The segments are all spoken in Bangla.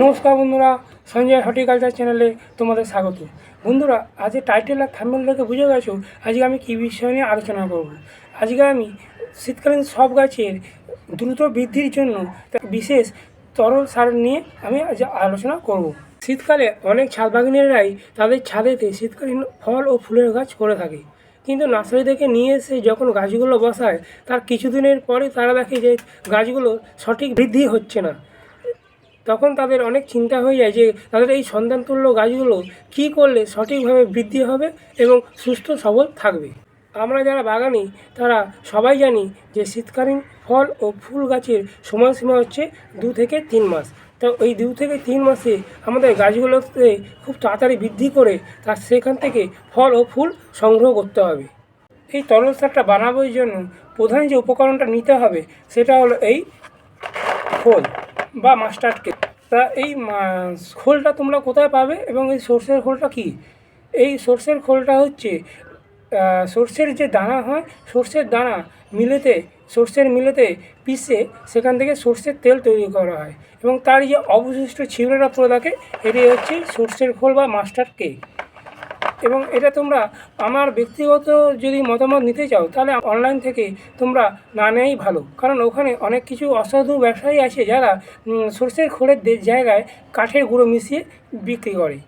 নমস্কার বন্ধুরা, সঞ্জয় হর্টিকালচার চ্যানেলে তোমাদের স্বাগত। বন্ধুরা আজকে টাইটেল আর থাম্বেল দেখে বুঝে গেছো, আজকে আমি কী বিষয় নিয়ে আলোচনা করব? আজকে আমি শীতকালীন সব গাছের দ্রুত বৃদ্ধির জন্য বিশেষ তরল সার নিয়ে আমি আজ আলোচনা করব। শীতকালে অনেক ছাদ বাগানেরাই তাদের ছাদেতে শীতকালীন ফল ও ফুলের গাছ করে থাকে। কিন্তু নার্সারি থেকে নিয়ে এসে যখন গাছগুলো বসায়, তার কিছুদিনের পরে তারা দেখে যে গাছগুলো সঠিক বৃদ্ধি হচ্ছে না। তখন তাদের অনেক চিন্তা হয়ে যায় যে তাদের এই সন্তানতুল্য গাছগুলো কী করলে সঠিকভাবে বৃদ্ধি হবে এবং সুস্থ সবল থাকবে। আমরা যারা বাগানি, তারা সবাই জানি যে শীতকালীন ফল ও ফুল গাছের সময়সীমা হচ্ছে দু থেকে তিন মাস। তো এই দু থেকে তিন মাসে আমাদের গাছগুলোতে খুব তাড়াতাড়ি বৃদ্ধি করে তার সেখান থেকে ফল ও ফুল সংগ্রহ করতে হবে। এই তরল সারটা বানানোর জন্য প্রধান যে উপকরণটা নিতে হবে, সেটা হলো এই খোল। বা মাস্টার্ড কেক তা এই খোলটা তোমরা কোথায় পাবে এবং এই সর্ষের খোলটা কি? এই সর্ষের খোলটা হচ্ছে সর্ষের যে দানা হয়, সর্ষের দানা মিলেতে, সর্ষের মিলেতে পিষে সেখান থেকে সর্ষের তেল তৈরি করা হয়। এবং তার যে অবশিষ্ট ছিবড়েরা পড়ে থাকে, এটি হচ্ছে সর্ষের খোল বা মাস্টার্ড কেক এবং এটা তোমরা আমার ব্যক্তিগত যদি মতামত নিতে চাও, তাহলে অনলাইন থেকে তোমরা না নেওয়াই ভালো। কারণ ওখানে অনেক কিছু অসাধু ব্যবসায়ী আছে যারা সর্ষের খোলের জায়গায় কাঠের গুঁড়ো মিশিয়ে বিক্রি করে।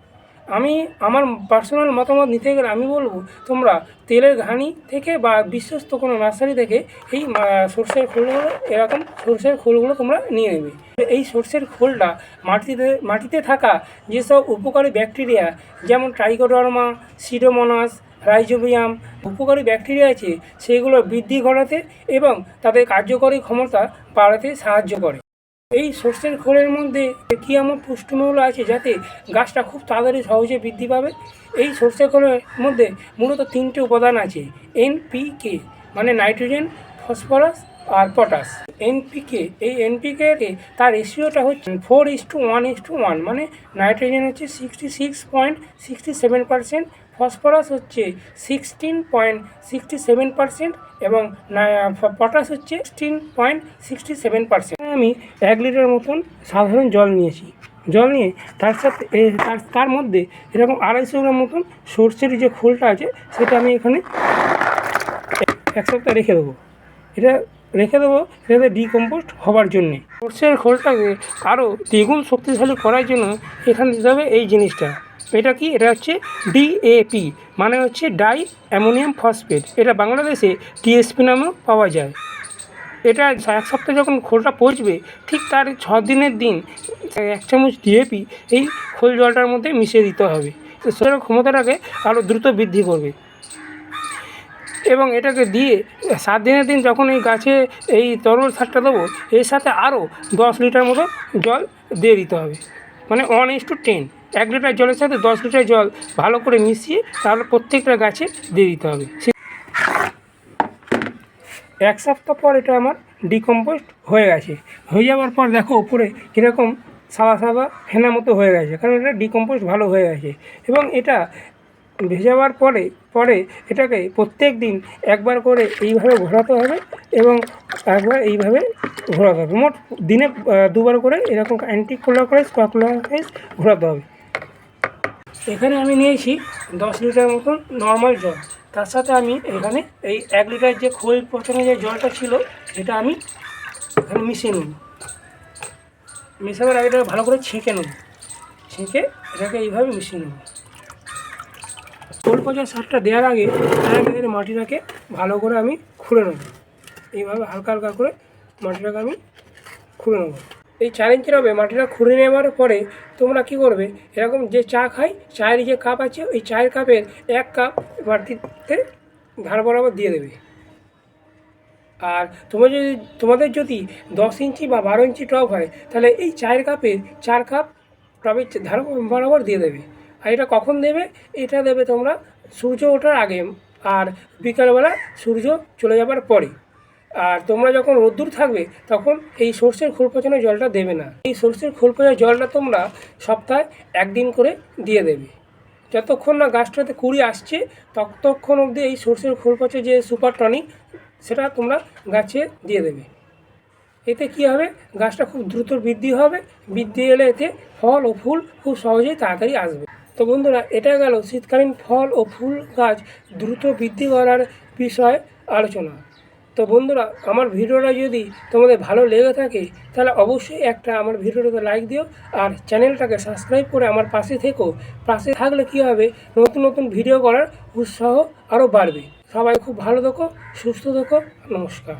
আমি, আমার পার্সোনাল মতামত নিতে গেলে আমি বলব, তোমরা তেলের ঘানি থেকে বা বিশ্বস্ত কোনো নার্সারি থেকে এই সর্ষের খোলগুলো, এরকম সর্ষের খোলগুলো তোমরা নিয়ে নেবে। এই সর্ষের খোলটা মাটিতে মাটিতে থাকা যেসব উপকারী ব্যাকটেরিয়া, যেমন ট্রাইকোডর্মা সিডোমোনাস রাইজোবিয়াম উপকারী ব্যাকটেরিয়া আছে, সেগুলো বৃদ্ধি ঘটাতে এবং তাদের কার্যকরী ক্ষমতা বাড়াতে সাহায্য করে। এই সর্ষের খোলের মধ্যে কী এমন পুষ্টিমূল্য আছে যাতে গাছটা খুব তাড়াতাড়ি সহজে বৃদ্ধি পাবে? এই সর্ষের খোলের মধ্যে মূলত তিনটে উপাদান আছে এনপিকে মানে নাইট্রোজেন, ফসফরাস আর পটাশ। এনপিকে এই এনপিকে তার রেশিওটা হচ্ছে four is to one is to one মানে নাইট্রোজেন হচ্ছে sixty six point sixty seven percent phosphorus হচ্ছে sixteen point sixty seven percent এবং পটাশ হচ্ছে sixteen point sixty seven percent আমি এক লিটার মতন সাধারণ জল নিয়েছি। জল নিয়ে তার সাথে তার তার মধ্যে এরকম আড়াইশো গ্রাম মতন সর্ষের যে খোলটা আছে, সেটা আমি এখানে এক সপ্তাহ রেখে দেবো। এটা রেখে দেবো এটাতে ডিকম্পোস্ট হবার জন্যে। সর্ষের খোলটাকে আরও দ্বিগুণ শক্তিশালী করার জন্য এখানে দিতে হবে এই জিনিসটা। এটা কি? এটা হচ্ছে ডিএপি মানে হচ্ছে ডাই অ্যামোনিয়াম ফসফেট এটা বাংলাদেশে টিএসপি নামেও পাওয়া যায়। এটা এক সপ্তাহ যখন খোলটা পচবে, ঠিক তার ছ দিনের দিন এক চামচ ডিএপি এই খোল জলটার মধ্যে মিশিয়ে দিতে হবে। সেটার ক্ষমতাটাকে আরও দ্রুত বৃদ্ধি করবে। এবং এটাকে দিয়ে সাত দিনের দিন যখন এই গাছে এই তরল সারটা দেবো, এর সাথে আরও দশ লিটার মতো জল দিয়ে দিতে হবে। মানে ওয়ান ইস টু টেন এক লিটার জলের সাথে দশ লিটার জল ভালো করে মিশিয়ে তাহলে প্রত্যেকটা গাছে দিয়ে দিতে হবে। এক সপ্তাহ পর এটা আমার ডিকম্পোস্ট হয়ে গেছে। হয়ে যাওয়ার পর দেখো উপরে কীরকম সাদা সাদা ফেনা মতো হয়ে গেছে, কারণ এটা ডিকম্পোস্ট ভালো হয়ে গেছে। এবং এটা ভেজাবার পরে পরে এটাকে প্রত্যেক দিন একবার করে এইভাবে ঘোরাতে হবে এবং একবার এইভাবে ঘোরাতে হবে। মোট দিনে দুবার করে এরকম অ্যান্টি ক্লোরাক্রাইজ ক্লোরাক্রাইজ ঘোরাতে হবে। এখানে আমি নিয়েছি দশ লিটার মতন নর্মাল জল। তার সাথে আমি এখানে এই এক লিটার যে খোল পচানো যে জলটা ছিল, সেটা আমি এখানে মিশিয়ে নেব। মেশাবার আগে এটাকে ভালো করে ছেঁকে নেব। ছেঁকে এটাকে এইভাবে মিশিয়ে নেব। খোল পচা সারটা দেওয়ার আগে এখানে মাটিটাকে ভালো করে আমি খুঁড়ে নেব। এইভাবে হালকা হালকা করে মাটিটাকে আমি খুঁড়ে নেব। এই চার ইঞ্চির হবে, মাটিটা খুঁড়ে নেওয়ার পরে তোমরা কি করবে? এরকম যে চা খাই, চায়ের যে কাপ আছে, ওই চায়ের কাপের এক কাপ মাটিতে ধার বরাবর দিয়ে দেবে। আর তোমার যদি, তোমাদের যদি দশ ইঞ্চি বা বারো ইঞ্চি টপ হয়, তাহলে এই চায়ের কাপের চার কাপ টবের ধার বরাবর দিয়ে দেবে। আর এটা কখন দেবে? এটা দেবে তোমরা সূর্য ওঠার আগে। আর বিকালবেলা সূর্য চলে যাবার পরে। আর তোমরা যখন রোদ্দুর থাকবে, তখন এই সর্ষের খোল পচানো জলটা দেবে না। এই সর্ষের খোল পচা জলটা তোমরা সপ্তাহে একদিন করে দিয়ে দেবে। যতক্ষণ না গাছটাতে কুড়ি আসছে, ততক্ষণ অবধি এই সর্ষের খোল পচে যে সুপার টনিক, সেটা তোমরা গাছে দিয়ে দেবে। এতে কী হবে? গাছটা খুব দ্রুত বৃদ্ধি হবে। বৃদ্ধি এলে এতে ফল ও ফুল খুব সহজেই তাড়াতাড়ি আসবে। তো বন্ধুরা, এটা গেল শীতকালীন ফল ও ফুল গাছ দ্রুত বৃদ্ধি করার বিষয়ে আলোচনা। তো বন্ধুরা, আমার ভিডিওটা যদি তোমাদের ভালো লেগে থাকে, তাহলে অবশ্যই একটা আমার ভিডিওটাতে লাইক দিও আর চ্যানেলটাকে সাবস্ক্রাইব করে আমার পাশে থেকো। পাশে থাকলে কী হবে? নতুন নতুন ভিডিও করার উৎসাহ আরও বাড়বে। সবাই খুব ভালো থেকো, সুস্থ থেকো, নমস্কার।